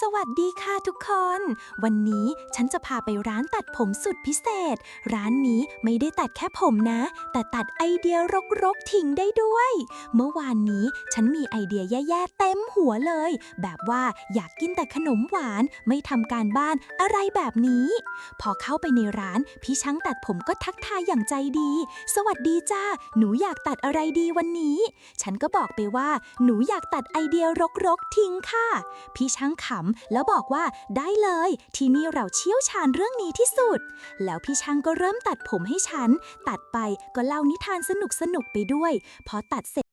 สวัสดีค่ะทุกคน วันนี้ฉันจะพาไปร้านตัดผมสุดพิเศษ ร้านนี้ไม่ได้ตัดแค่ผมนะ แต่ตัดไอเดียรกๆทิ้งได้ด้วย เมื่อวานนี้ฉันมีไอเดียแย่ๆเต็มหัวเลย แบบว่าอยากกินแต่ขนมหวานไม่ทำการบ้านอะไรแบบนี้ พอเข้าไปในร้านพี่ช่างตัดผมก็ทักทายอย่างใจดี สวัสดีจ้าหนูอยากตัดอะไรดีวันนี้ ฉันก็บอกไปว่า หนูอยากตัดไอเดียรกๆทิ้งค่ะ พี่ช่างขำแล้วบอกว่าได้เลย ที่นี่เราเชี่ยวชาญเรื่องนี้ที่สุด แล้วพี่ช่างก็เริ่มตัดผมให้ฉัน ตัดไปก็เล่านิทานสนุกๆไปด้วย พอตัดเสร็จ